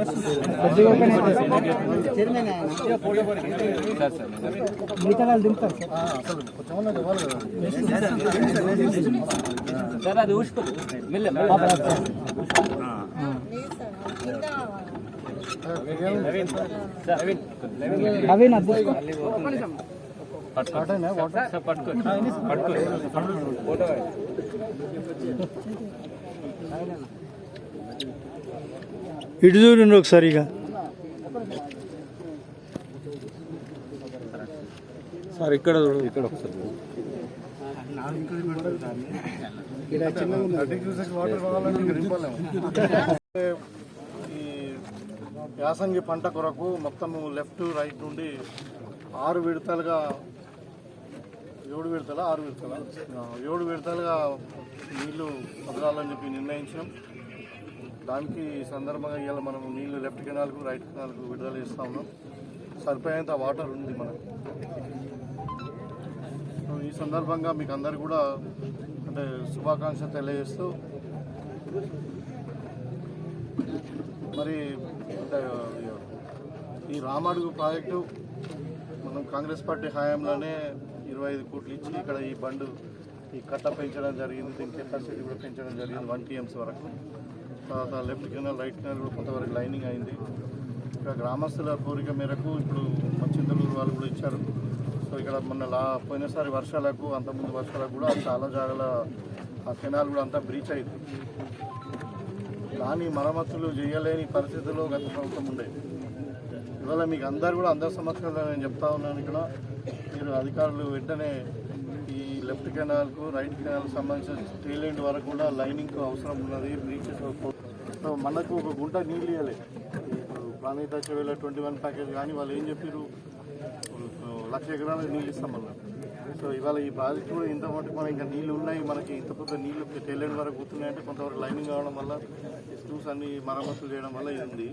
కొద్దిగా ఓపెన్ మిగతా వాళ్ళు దింపుతారు సార్ సార్ అది ఊసుకోదు మెల్ల నవీన్ అది తీసుకో. ఇటు చూడండి ఒకసారి ఇక. సార్ ఇక్కడ చూడు ఇక్కడ ఒకసారి ఈ యాసంగి పంట కొరకు మొత్తం లెఫ్ట్ రైట్ నుండి ఆరు విడతలుగా ఏడు విడతల? ఆరు విడతల? ఏడు విడతలుగా నీళ్ళు వదలాలని చెప్పి నిర్ణయించాం. దానికి ఈ సందర్భంగా ఇవాళ మనం నీళ్ళు లెఫ్ట్ కెనాల్కు రైట్ కెనాల్కు విడుదల చేస్తా ఉన్నాం. సరిపోయేంత వాటర్ ఉంది మనకు. సో ఈ సందర్భంగా మీకు అందరు కూడా అంటే శుభాకాంక్షలు తెలియజేస్తూ మరి అంటే ఈ రామడుగు ప్రాజెక్టు మనం కాంగ్రెస్ పార్టీ హయాంలోనే ఇరవై ఐదు కోట్లు ఇచ్చి ఇక్కడ ఈ బండు ఈ కట్ట పెంచడం జరిగింది దీని కెపాసిటీ కూడా పెంచడం జరిగింది వన్ టీఎంస్ వరకు. తర్వాత లెఫ్ట్ కెనాల్ రైట్ కెనాల్ కూడా కొంతవరకు లైనింగ్ అయింది. ఇంకా గ్రామస్తుల కోరిక మేరకు ఇప్పుడు మచ్చింతలూరు వాళ్ళు కూడా ఇచ్చారు. సో ఇక్కడ మొన్న లా పోయినసారి వర్షాలకు అంతకుముందు వర్షాలకు కూడా చాలా జాగాల ఆ కెనాల్ కూడా అంతా బ్రీచ్ అయింది. దాని మరమ్మతులు చేయలేని పరిస్థితుల్లో గత ప్రభుత్వం ఉండేది ఇవాళ మీకు అందరు కూడా అందరి సంవత్సరాలు నేను చెప్తా ఉన్నాను ఇక్కడ. మీరు అధికారులు వెంటనే లెఫ్ట్ కెనాల్కు రైట్ కెనాల్ సంబంధించిన టైలెంట్ వరకు కూడా లైనింగ్ అవసరం ఉన్నది బ్రీచెస్ సో మనకు ఒక గుంట నీళ్ళు ఇవ్వాలి ప్రాణిత ప్లానిత ట్వంటీ వన్ ప్యాకేజ్ కానీ వాళ్ళు ఏం చెప్పారు లక్ష ఎకరాలకు నీళ్ళు ఇస్తాం మళ్ళీ సో ఇవాళ ఈ ప్రాజెక్ట్ కూడా ఇంత మటుకు మనం ఇంకా నీళ్ళు ఉన్నాయి మనకి ఇంత పెద్ద నీళ్ళు టైలెంట్ వరకు కూర్చున్నాయంటే కొంతవరకు లైనింగ్ కావడం వల్ల స్క్రూస్ అన్ని మరమ్మతులు చేయడం వల్ల ఇది ఉంది.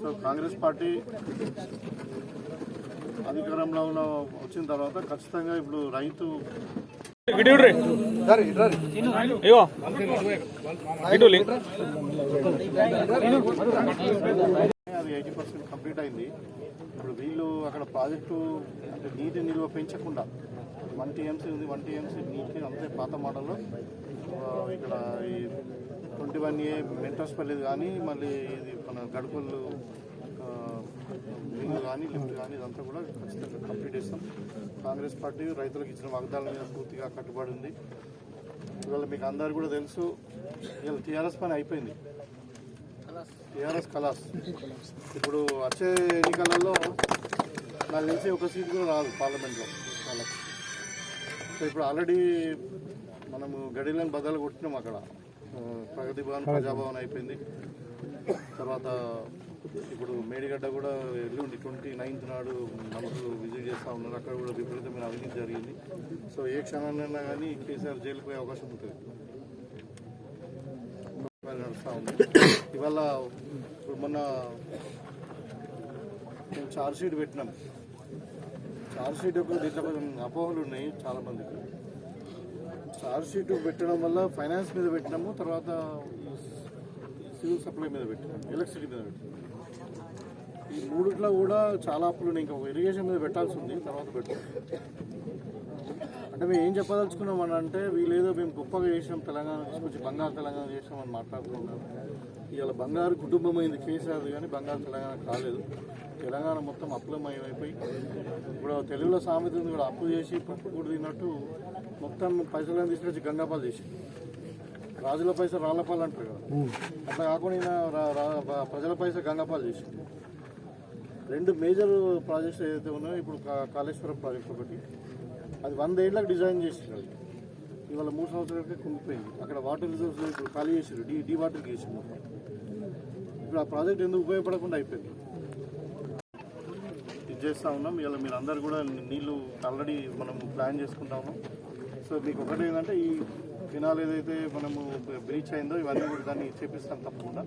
సో కాంగ్రెస్ పార్టీ అధికారంలో ఉన్న వచ్చిన తర్వాత ఖచ్చితంగా ఇప్పుడు రైతు ఇటు ఇగో ఇటు అది ఎయిటీ పర్సెంట్ కంప్లీట్ అయింది. ఇప్పుడు వీళ్ళు అక్కడ ప్రాజెక్టు అంటే నీటి నిల్వ పెంచకుండా వన్ టీఎంసీ ఉంది వన్ టీఎంసీ నీటి అంతే పాత మోడల్లో. ఇక్కడ ఈ ట్వంటీ వన్ ఏ మెంటర్స్పల్లి కానీ మళ్ళీ ఇది మన గడుకొల్లు వింగ్ కానీ లిఫ్ట్ కానీ ఇదంతా కూడా ఖచ్చితంగా కంప్లీట్ చేస్తాం. కాంగ్రెస్ పార్టీ రైతులకు ఇచ్చిన వాగ్దానాల మీద పూర్తిగా కట్టుబడి ఉంది. ఇవాళ మీకు అందరు కూడా తెలుసు ఇవాళ టీఆర్ఎస్ పని అయిపోయింది. టీఆర్ఎస్ కలాస్. ఇప్పుడు వచ్చే ఎన్నికలలో నాకు తెలిసి ఒక సీట్ కూడా రాదు పార్లమెంట్లో. వాళ్ళకి సో ఇప్పుడు ఆల్రెడీ మనము గడిలను బద్దలు కొట్టినాం అక్కడ. ప్రగతి భవన్ ప్రజాభవన్ అయిపోయింది. తర్వాత ఇప్పుడు మేడిగడ్డ కూడా ఎల్లుండి ట్వంటీ నైన్త్ నాడు మంత్రులు విజిట్ చేస్తూ ఉన్నారు. అక్కడ కూడా విపరీతమైన అవినీతి జరిగింది. సో ఏ క్షణాన్నైనా కానీ కేసీఆర్ జైలుకు పోయే అవకాశం ఉంటుంది. నడుస్తూ ఉంది. ఇవాళ ఇప్పుడు మొన్న మేము చార్జ్ షీట్ పెట్టినాం. చార్జ్ షీట్ యొక్క దీంట్లో కొంచెం అపోహలు ఉన్నాయి చాలామందికి చార్జ్ షీట్ పెట్టడం వల్ల ఫైనాన్స్ మీద పెట్టినాము. తర్వాత సివిల్ సప్లై మీద పెట్టినాము ఎలక్ట్రిసిటీ మీద పెట్టినాము ఈ మూడిట్లో కూడా చాలా అప్పులు ఉన్నాయి. ఇంకా ఇరిగేషన్ మీద పెట్టాల్సి ఉంది. తర్వాత పెట్టాం. అంటే మేము ఏం చెప్పదలుచుకున్నాం అని అంటే వీళ్ళేదో మేము గొప్పగా చేసినాం తెలంగాణ తీసుకొచ్చి బంగారు తెలంగాణ చేసినాం అని మాట్లాడుకుంటున్నాం ఇవాళ బంగారు కుటుంబం అయింది కేసీఆర్ కానీ బంగారు తెలంగాణ కాలేదు. తెలంగాణ మొత్తం అప్పులమయం అయిపోయి ఇప్పుడు తెలుగులో సామెత కూడా అప్పు చేసి పప్పు కూడా తిన్నట్టు మొత్తం పైసలను తీసుకొచ్చి గంగాపాలు చేసి రాజుల పైసా రాళ్ళపాలు అంటారు కదా. అట్లా కాకుండా ప్రజల పైసా గంగాపాలు చేసి రెండు మేజర్ ప్రాజెక్ట్స్ ఏదైతే ఉన్నాయో ఇప్పుడు కాళేశ్వరం ప్రాజెక్ట్ ఒకటి. అది వంద ఏళ్ళకి డిజైన్ చేసినారు ఇవాళ మూడు సంవత్సరాలకే కుంగిపోయింది. అక్కడ వాటర్ రిజర్వ్స్ ఇప్పుడు ఖాళీ చేసారు డీ డీ వాటర్ చేసి మొత్తం. ఇప్పుడు ఆ ప్రాజెక్ట్ ఎందుకు ఉపయోగపడకుండా అయిపోయింది? ఇది చేస్తూ ఉన్నాం. ఇవాళ మీరు అందరు కూడా నీళ్ళు ఆల్రెడీ మనం ప్లాన్ చేసుకుంటాము సో మీకు ఒకటి ఏంటంటే ఈ కెనాల్ ఏదైతే మనము బ్రీచ్ అయిందో ఇవన్నీ కూడా దాన్ని చేపిస్తాం తప్పకుండా.